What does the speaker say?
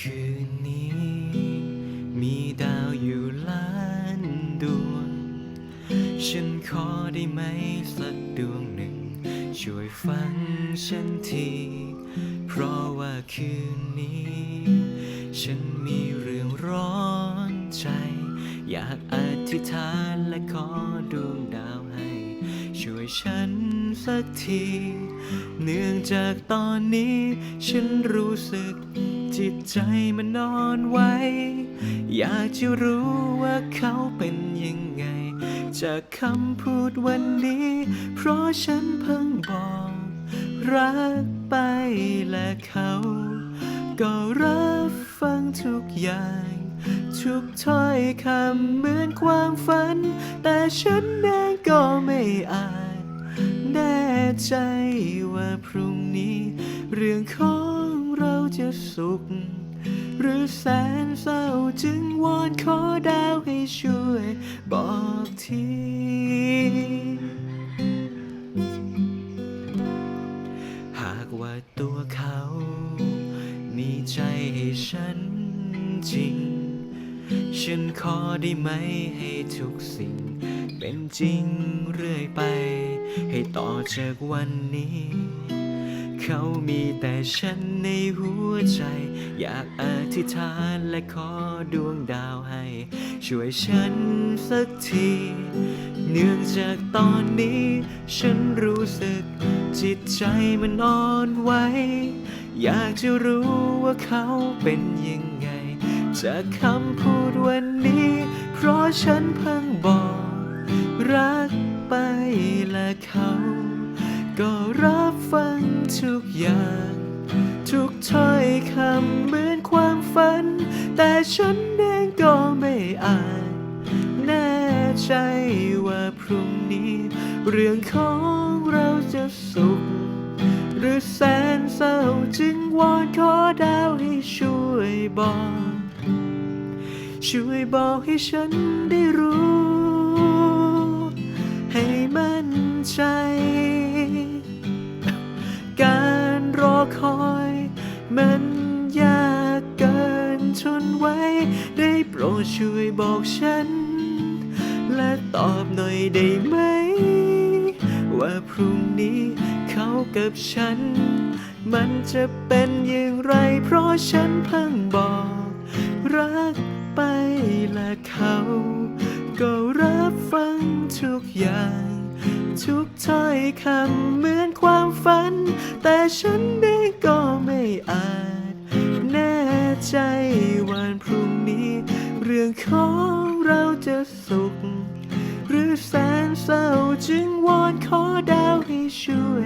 คืนนี้ มีดาวอยู่ล้านดวง ฉันขอได้ไหมสักดวงหนึ่ง ช่วยฟังฉันที เพราะว่าคืนนี้ ฉันมีเรื่องร้อนใจ อยากอธิษฐานและขอดวง ฉันสักที เนื่องจากตอนนี้ ฉันรู้สึกจิตใจมันนอนไว้ อยากจะรู้ว่าเขาเป็นยังไง จากคำพูดวันนี้ เพราะฉันเพิ่งบอก รักไปและเขา ก็รับฟังทุกอย่างทุกถ้อยคำเหมือนความฝัน แต่ฉันเองก็ไม่อาจ แน่ใจว่าพรุ่งนี้ เรื่องของเราจะสุข หรือแสนเศร้าจึงวอนขอดาวให้ช่วย บอกทีหากว่าตัวเขา มีใจให้ฉันจริง ฉันขอได้ไหมให้ทุกสิ่ง เป็นจริงเรื่อยไป ให้ต่อจากวันนี้ เขามีแต่ฉันในหัวใจ อยากอธิษฐานและขอดวงดาวให้ ช่วยฉันสักที เนื่องจากตอนนี้ ฉันรู้สึกจิตใจมันอ่อนไหวอยากจะรู้ว่าเขาเป็นยังไง จากคำพูดวันนี้ เพราะฉันเพิ่งบอกรัก ไปและเขา ก็รับฟังทุกอย่าง ทุกถ้อยคำเหมือนความฝัน แต่ฉันเองก็ไม่อาจแน่ใจว่าพรุ่งนี้ เรื่องของเราจะสุข หรือแสนเศร้าจึงวอนขอดาวให้ช่วยบอก ช่วยบอกให้ฉันได้รู้ คอย มันยากเกินทนไว้ ได้โปรดช่วยบอกฉัน และตอบหน่อยได้ไหม ว่าพรุ่งนี้เขากับฉัน มันจะเป็นอย่างไร เพราะฉันเพิ่งบอก รักไปและเขา ก็รับฟังทุกอย่างทุกถ้อยคำเหมือนความฝัน แต่ฉัน เรื่องของเราจะสุข หรือแสนเศร้าจึงวอนขอดาวให้ช่วย